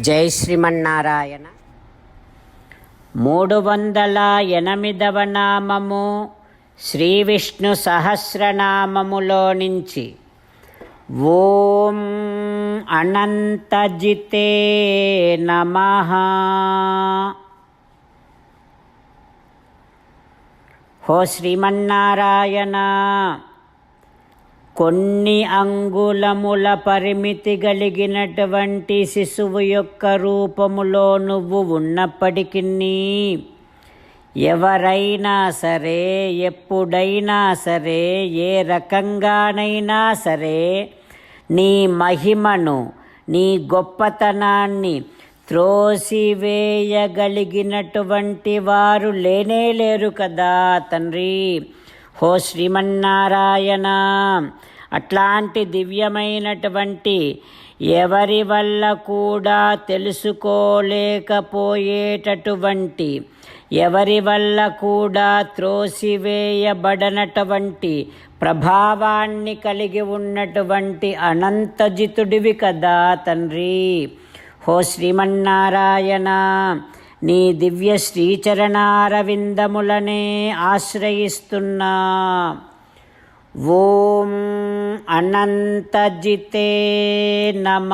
జై శ్రీమన్నారాయణ. మూడు వందల ఎనిమిదవ నామము శ్రీ విష్ణు సహస్రనామములో నుంచి ఓం అనంతజితే నమ. హో శ్రీమన్నారాయణ. కొన్ని అంగుళముల పరిమితి కలిగినటువంటి శిశువు యొక్క రూపములో నువ్వు ఉన్నప్పటికీ ఎవరైనా సరే ఎప్పుడైనా సరే ఏ రకంగానైనా సరే నీ మహిమను నీ గొప్పతనాన్ని త్రోసివేయగలిగినటువంటి వారు లేనే లేరు కదా తండ్రి. హో శ్రీమన్నారాయణ. అట్లాంటి దివ్యమైనటువంటి ఎవరి వల్ల కూడా తెలుసుకోలేకపోయేటటువంటి ఎవరి వల్ల కూడా త్రోసివేయబడనటువంటి ప్రభావాన్ని కలిగి ఉన్నటువంటి అనంతజితుడివి కదా తండ్రి. హో శ్రీమన్నారాయణ నీ దివ్య శ్రీచరణారవిందములనే ఆశ్రయిస్తున్నా. ఓ అనంతజితే నమ.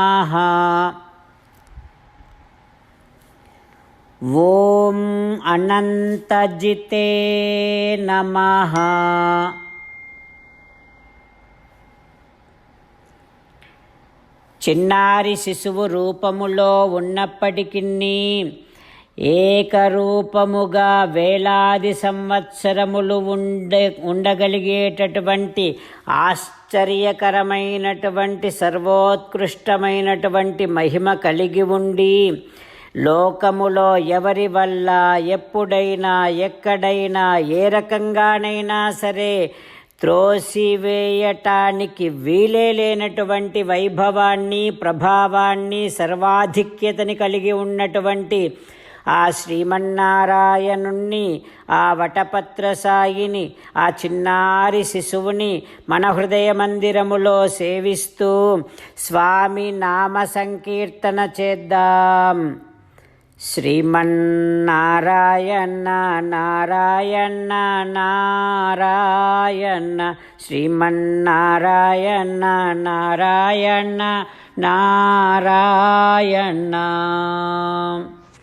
ఓం అనంతజితే నమ. చిన్నారి శిశువు రూపములో ఉన్నప్పటికీ ఏకరూపముగా వేలాది సంవత్సరములు ఉండే ఉండగలిగేటటువంటి ఆశ్చర్యకరమైనటువంటి సర్వోత్కృష్టమైనటువంటి మహిమ కలిగి ఉండి లోకములో ఎవరి వల్ల ఎప్పుడైనా ఎక్కడైనా ఏ రకంగానైనా సరే త్రోసివేయటానికి వీలే లేనటువంటి వైభవాన్ని ప్రభావాన్ని సర్వాధిక్యతని కలిగి ఉన్నటువంటి ఆ శ్రీమన్నారాయణుణ్ణి ఆ వటపత్ర సాయిని ఆ చిన్నారి శిశువుని మన హృదయ మందిరములో సేవిస్తూ స్వామి నామ సంకీర్తన చేద్దాం. శ్రీమన్నారాయణ నారాయణ నారాయణ శ్రీమన్నారాయణ నారాయణ నారాయణ.